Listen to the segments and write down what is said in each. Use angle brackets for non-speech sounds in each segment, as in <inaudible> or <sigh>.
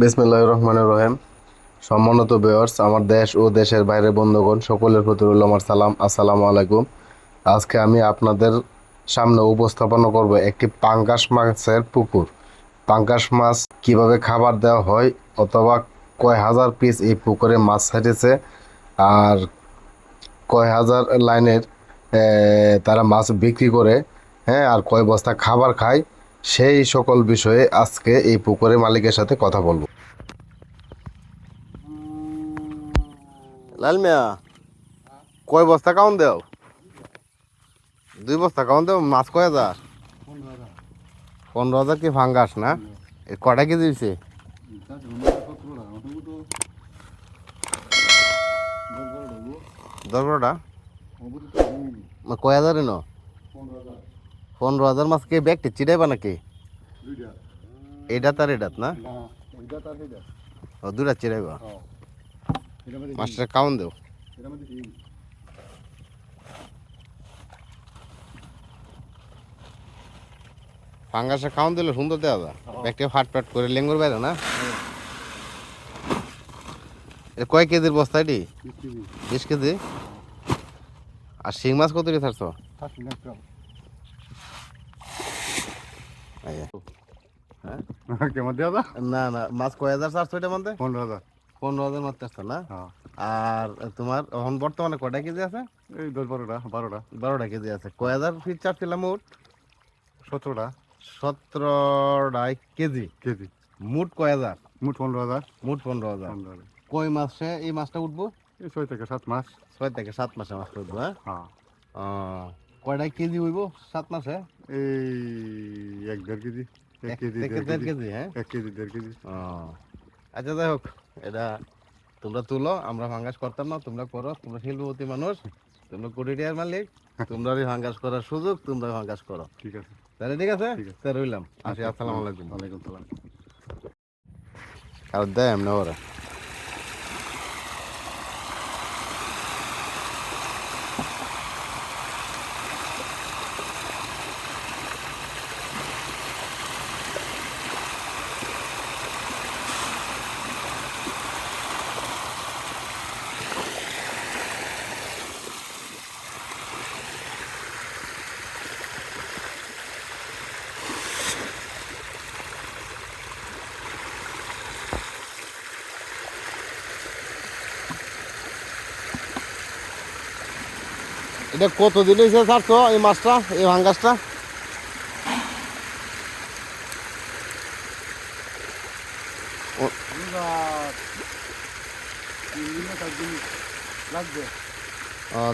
বিসমিল্লাহ রহমানুর রহিম। সম্মানিত বেয়ার্স আমার দেশ ও দেশের বাইরে বন্ধুগণ, সকলের প্রতি রইল আমার সালাম। আসসালামু আলাইকুম। আজকে আমি আপনাদের সামনে উপস্থাপন করব একটি পাঙ্কাশ মাছের পুকুর। পাঙ্কাশ মাছ কীভাবে খাবার দেওয়া হয় অথবা কয় হাজার পিস এই পুকুরে মাছ ছাড়িয়েছে আর কয় হাজার লাইনের তারা মাছ বিক্রি করে হ্যাঁ আর কয় বস্তা খাবার খায় সেই সকল বিষয়ে আজকে এই পুকুরের মালিকের সাথে কথা বলব। লাল মিয়া কয় বস্তা কাউন দেও? দুই বস্তা কাউন দেও মাছ কয় হাজার? পনেরো হাজার কি ফাঙ্গাস না? এ কটা কেজি দিছে দশ বারোটা? মা কয় হাজার ন পনেরো হাজার মাছ কে ব্যাগটি চিটাইবা নাকি? এটা তার এটাত না? ও দুটা চিরাইবা মাছটা কাউন দেও। ফাঙ্গাসে খাওয়ান দিলে সুন্দর দেওয়া যায়। ব্যাগটা ফাট ফাট করে লেঙ্গুর বাইরে না? এটা কয় কেজির বস্তা এটি? বিশ কেজি। আর শিং মাছ কত দিয়ে থাকছো হ্যাঁ কেমন দেওয়া দা না না মাছ কয় হাজার চারশো এটা মধ্যে? পনেরো হাজার। পনেরো হাজার মাছ চারশো না? হ্যাঁ। আর তোমার এখন বর্তমানে কয়টা কেজি আছে? এই দশ বারোটা বারোটা। বারোটা কেজি আছে। কয় হাজার ফিট চাচ্ছিলাম মোট? সতেরোটা। সতেরোটা কেজি। কেজি। মোট কয় হাজার? মোট পনেরো হাজার। মোট পনেরো হাজার। কয় মাসে এই মাছটা উঠবো? এই ছয় থেকে সাত মাস। ছয় থেকে সাত মাসে মাছটা উঠবো হ্যাঁ? হ্যাঁ। কয়টা কেজি হইব? সাত মাসে এই এক দেড় কেজি। এক কেজি দেড় কেজি। হ্যাঁ? এক কেজি দেড় কেজি। আচ্ছা যাই হোক এটা তোমরা তুলো আমরা ভাঙ্গাস করতাম না তোমরা করো তোমরা শিল্পপতি মানুষ তোমরা কোটি মালিক <laughs> তোমরাই ভাঙ্গাস করার সুযোগ তোমরা ভাঙ্গাস করো। ঠিক আছে। তাহলে ঠিক আছে? ঠিক আছে। তাহলে রইলাম। আসি আসসালামু আলাইকুম। ওয়ালাইকুম সালাম। আর দেয় এমনি ওরা। এটা কত দিন হয়েছে ছাড়ছো এই মাছটা, এই ভাঙ্গাসটা?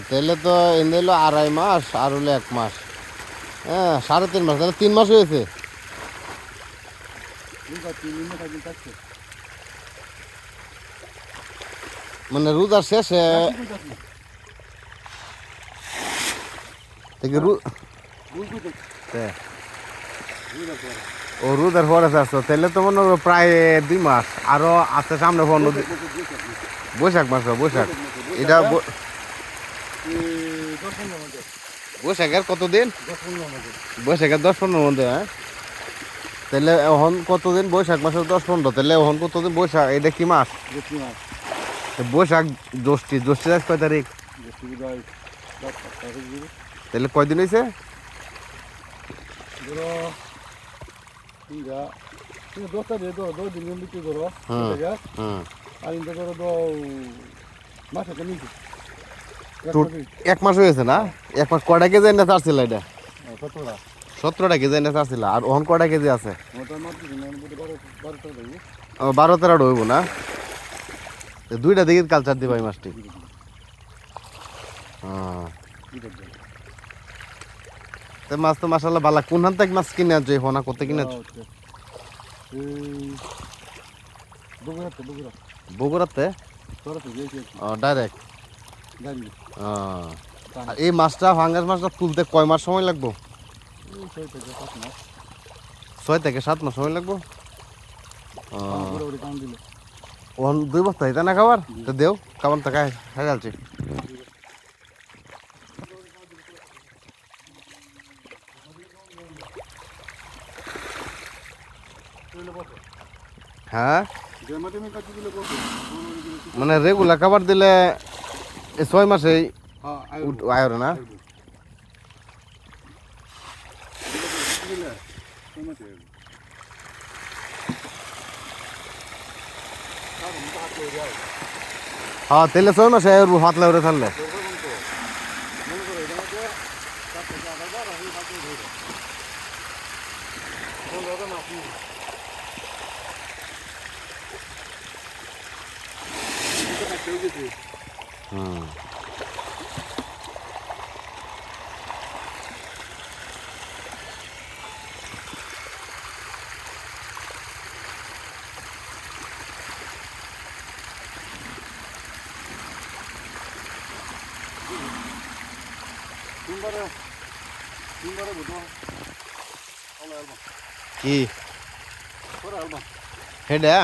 তাহলে তো এনে হলো আড়াই মাস, আর হলো এক মাস। হ্যাঁ সাড়ে তিন মাস, তাহলে তিন মাস হয়েছে? মানে রোজার শেষে থেকে রু হ্যাঁ। ও রোজার পরে আসছো তাহলে তো মনে হয় প্রায় দুই মাস। আরও আছে সামনে পনেরো দিন। বৈশাখ মাস বৈশাখ। এটা বৈশাখের কতদিন বৈশাখের দশ পনেরো মধ্যে হ্যাঁ? তাহলে এখন কতদিন বৈশাখ মাসের দশ পনেরো। তাহলে এখন কতদিন বৈশাখ? এটা কি মাস? বেশি বৈশাখ জ্যৈষ্ঠী। জ্যৈষ্ঠী কয় তারিখ? তাহলে কয়দিন হয়েছে এক মাস হয়েছে না? এক মাস কয়টা কেজি এনে চাচ্ছিল এটা? সতেরোটা। কেজি এনে চাচ্ছিল আর ওখান কয়টা কেজি আছে? বারো তেরোটা হইব না? দুইটা দিকে কালচার দিবা এই মাছটি হ্যাঁ। তো মাছ তো মাসাল্লাহ বালা। কোন হান থেকে মাছ কিনে আনছো? এই ফোনা করতে কিনে আনছো বগুড়াতে বগুড়া বগুড়াতে ডাইরেক্ট এই মাছটা ফাঙ্গাস মাছটা তুলতে কয় মাস সময় লাগবো? ছয় থেকে সাত মাস। সময় লাগবো? দুই বস্তা হইতা না খাবার? তো দেও খাবার তো খাই খাই হ্যাঁ? মানে রেগুলার খাবার দিলে ছয় মাসেই হ্যাঁ আয়রে না? হ্যাঁ তেলে ছয় মাসে আয়ুর হাতলা করে থাকলে হুম তিনবারে তিনবারে বুঝো আলো আলবা কি করে আলবা হেডা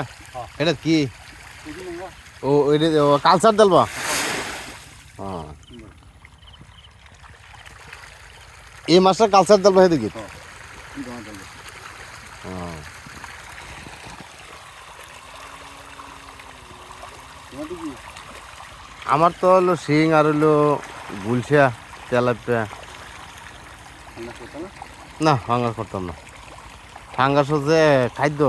হেডা কি বুঝি না ও কালচার দেলবা হ্যাঁ। এই মাসটা কালচার দেলবা হেদিকে কি দাম দাম হ্যাঁ। আমার তো হলো শিং আর হলো গুলশা, তেলাপিয়া। না ফাঙ্গাস করতাম না। ফাঙ্গাস হচ্ছে খাদ্য।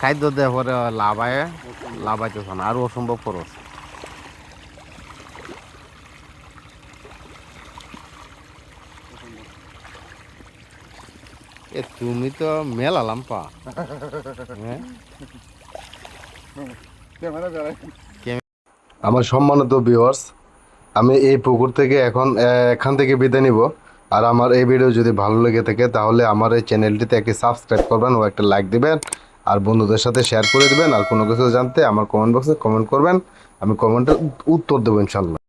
খাদ্য দেওয়া পরে লাভ আয়। লাভ আইতেছে না আরও অসম্ভব খরচ। এ তুমি তো মেলা লাম্পা। হ্যাঁ? আমার সম্মানিত ভিউয়ার্স আমি এই পুকুর থেকে এখন এখান থেকে বিদায় নিব। আর আমার এই ভিডিও যদি ভালো লেগে থাকে তাহলে আমার এই চ্যানেলটিতে একটি সাবস্ক্রাইব করবেন ও একটা লাইক দিবেন। আর বন্ধুদের সাথে শেয়ার করে দেবেন আর কোনো কিছু জানতে আমার কমেন্ট বক্সে কমেন্ট করবেন। আমি কমেন্টের উত্তর দেবো ইনশাল্লাহ।